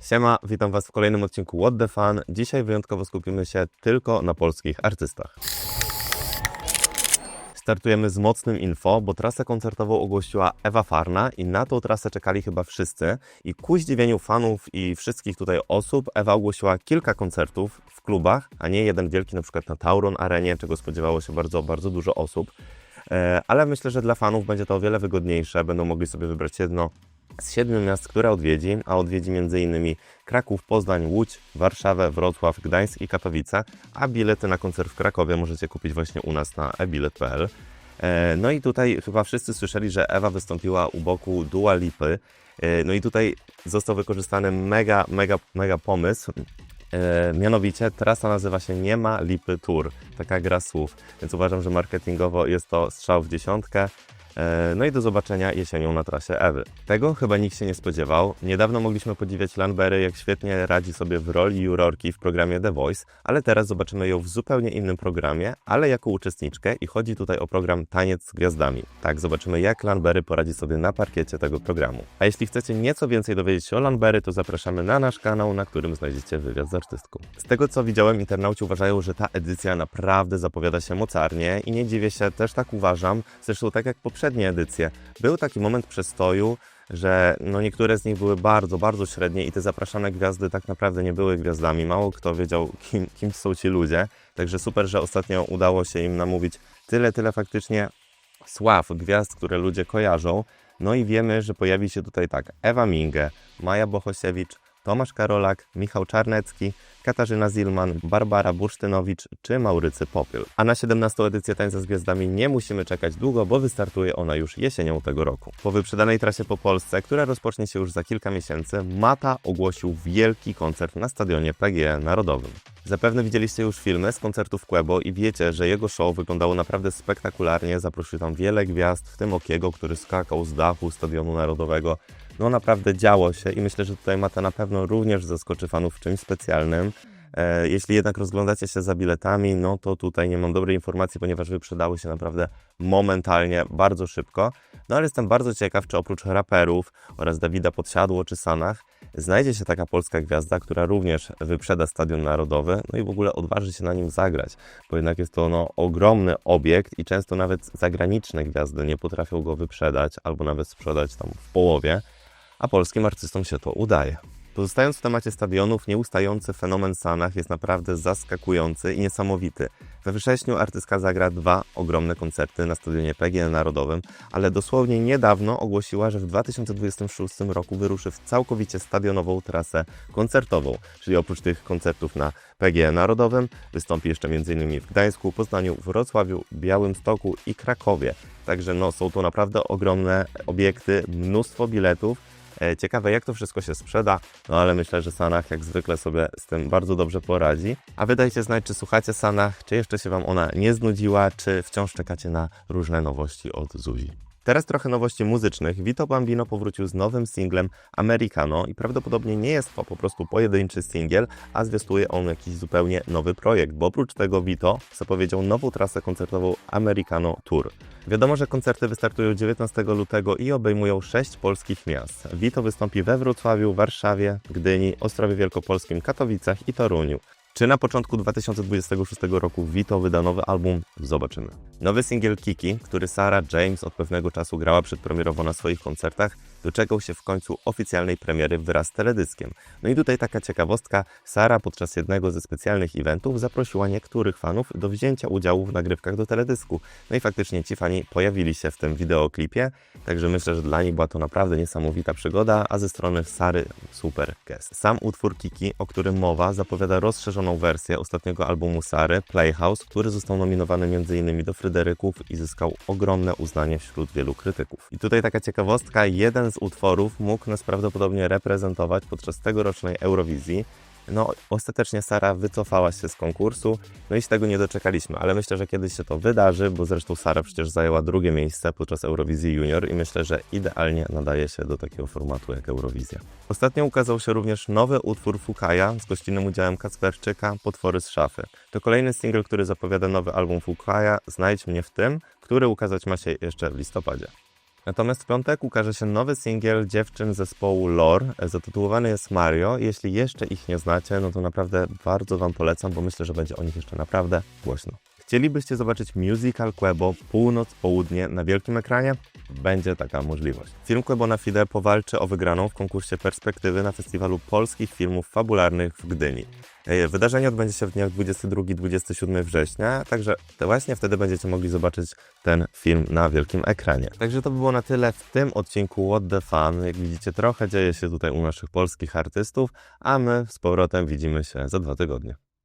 Siema, witam Was w kolejnym odcinku What the Fan. Dzisiaj wyjątkowo skupimy się tylko na polskich artystach. Startujemy z mocnym info, bo trasę koncertową ogłosiła Ewa Farna i na tą trasę czekali chyba wszyscy. I ku zdziwieniu fanów i wszystkich tutaj osób, Ewa ogłosiła kilka koncertów w klubach, a nie jeden wielki na przykład na Tauron Arenie, czego spodziewało się bardzo, bardzo dużo osób. E, Ale myślę, że dla fanów będzie to o wiele wygodniejsze. Będą mogli sobie wybrać jedno z siedmiu miast, które odwiedzi, a odwiedzi m.in. Kraków, Poznań, Łódź, Warszawę, Wrocław, Gdańsk i Katowice, a bilety na koncert w Krakowie możecie kupić właśnie u nas na ebilet.pl. E, No i tutaj chyba wszyscy słyszeli, że Ewa wystąpiła u boku Dua Lipy. E, No i tutaj został wykorzystany mega, mega, mega pomysł. E, mianowicie trasa nazywa się Nie ma Lipy Tour. Taka gra słów. Więc uważam, że marketingowo jest to strzał w dziesiątkę. E, No i do zobaczenia jesienią na trasie Ewy. Tego chyba nikt się nie spodziewał. Niedawno mogliśmy podziwiać Lanbery, jak świetnie radzi sobie w roli jurorki w programie The Voice, ale teraz zobaczymy ją w zupełnie innym programie, ale jako uczestniczkę i chodzi tutaj o program Taniec z Gwiazdami. Tak, zobaczymy jak Lanbery poradzi sobie na parkiecie tego programu. A jeśli chcecie nieco więcej dowiedzieć się o Lanbery, to zapraszamy na nasz kanał, na którym znajdziecie wywiad z artystką. Z tego co widziałem, internauci uważają, że ta edycja naprawdę zapowiada się mocarnie i nie dziwię się, też tak uważam, zresztą tak jak poprzednie edycje. Był taki moment przestoju, że no niektóre z nich były bardzo, bardzo średnie i te zapraszane gwiazdy tak naprawdę nie były gwiazdami. Mało kto wiedział, kim, kim są ci ludzie. Także super, że ostatnio udało się im namówić tyle, tyle faktycznie sław, gwiazd, które ludzie kojarzą. No i wiemy, że pojawi się tutaj tak Ewa Minge, Maja Bohosiewicz, Tomasz Karolak, Michał Czarnecki, Katarzyna Zilman, Barbara Bursztynowicz czy Maurycy Popyl. A na 17. edycję Tańca z Gwiazdami nie musimy czekać długo, bo wystartuje ona już jesienią tego roku. Po wyprzedanej trasie po Polsce, która rozpocznie się już za kilka miesięcy, Mata ogłosił wielki koncert na stadionie PGE Narodowym. Zapewne widzieliście już filmy z koncertu w Quebo i wiecie, że jego show wyglądało naprawdę spektakularnie. Zaprosił tam wiele gwiazd, w tym Okiego, który skakał z dachu Stadionu Narodowego. No naprawdę działo się i myślę, że tutaj Mata na pewno również zaskoczy fanów czymś specjalnym. E, Jeśli jednak rozglądacie się za biletami, no to tutaj nie mam dobrej informacji, ponieważ wyprzedały się naprawdę momentalnie, bardzo szybko. No ale jestem bardzo ciekaw, czy oprócz raperów oraz Dawida Podsiadło czy Sanach, znajdzie się taka polska gwiazda, która również wyprzeda Stadion Narodowy, no i w ogóle odważy się na nim zagrać, bo jednak jest to no, ogromny obiekt i często nawet zagraniczne gwiazdy nie potrafią go wyprzedać albo nawet sprzedać tam w połowie, a polskim artystom się to udaje. Pozostając w temacie stadionów, nieustający fenomen Sanach jest naprawdę zaskakujący i niesamowity. We wrześniu artystka zagra dwa ogromne koncerty na stadionie PGE Narodowym, ale dosłownie niedawno ogłosiła, że w 2026 roku wyruszy w całkowicie stadionową trasę koncertową, czyli oprócz tych koncertów na PGE Narodowym wystąpi jeszcze m.in. w Gdańsku, Poznaniu, Wrocławiu, Białymstoku i Krakowie. Także no, są to naprawdę ogromne obiekty, mnóstwo biletów. E, Ciekawe, jak to wszystko się sprzeda, no ale myślę, że Sanach jak zwykle sobie z tym bardzo dobrze poradzi. A wy dajcie znać, czy słuchacie Sanach, czy jeszcze się Wam ona nie znudziła, czy wciąż czekacie na różne nowości od Zuzi. Teraz trochę nowości muzycznych. Vito Bambino powrócił z nowym singlem Americano i prawdopodobnie nie jest to po prostu pojedynczy singiel, a zwiastuje on jakiś zupełnie nowy projekt, bo oprócz tego Vito zapowiedział nową trasę koncertową Americano Tour. Wiadomo, że koncerty wystartują 19 lutego i obejmują sześć polskich miast. Vito wystąpi we Wrocławiu, Warszawie, Gdyni, Ostrowie Wielkopolskim, Katowicach i Toruniu. Czy na początku 2026 roku Vito wyda nowy album? Zobaczymy. Nowy singiel Kiki, który Sarah James od pewnego czasu grała przedpremierowo na swoich koncertach, doczekał się w końcu oficjalnej premiery wraz z teledyskiem. No i tutaj taka ciekawostka, Sara podczas jednego ze specjalnych eventów zaprosiła niektórych fanów do wzięcia udziału w nagrywkach do teledysku. No i faktycznie ci fani pojawili się w tym wideoklipie, także myślę, że dla nich była to naprawdę niesamowita przygoda, a ze strony Sary super gest. Sam utwór Kiki, o którym mowa, zapowiada rozszerzoną wersję ostatniego albumu Sary, Playhouse, który został nominowany m.in. do Fryderyków i zyskał ogromne uznanie wśród wielu krytyków. I tutaj taka ciekawostka, jeden z utworów mógł nas prawdopodobnie reprezentować podczas tegorocznej Eurowizji. No, ostatecznie Sara wycofała się z konkursu, no i się tego nie doczekaliśmy, ale myślę, że kiedyś się to wydarzy, bo zresztą Sara przecież zajęła drugie miejsce podczas Eurowizji Junior i myślę, że idealnie nadaje się do takiego formatu jak Eurowizja. Ostatnio ukazał się również nowy utwór Fukaja z gościnnym udziałem Kacperczyka, Potwory z szafy. To kolejny singiel, który zapowiada nowy album Fukaja, Znajdź mnie w tym, który ukazać ma się jeszcze w listopadzie. Natomiast w piątek ukaże się nowy singiel dziewczyn zespołu Lore, zatytułowany jest Mario. Jeśli jeszcze ich nie znacie, no to naprawdę bardzo Wam polecam, bo myślę, że będzie o nich jeszcze naprawdę głośno. Chcielibyście zobaczyć musical Quebo północ-południe na wielkim ekranie? Będzie taka możliwość. Film Quebo na Fide powalczy o wygraną w konkursie Perspektywy na Festiwalu Polskich Filmów Fabularnych w Gdyni. E, Wydarzenie odbędzie się w dniach 22-27 września, także właśnie wtedy będziecie mogli zobaczyć ten film na wielkim ekranie. Także to by było na tyle w tym odcinku What the Fun. Jak widzicie, trochę dzieje się tutaj u naszych polskich artystów, a my z powrotem widzimy się za dwa tygodnie.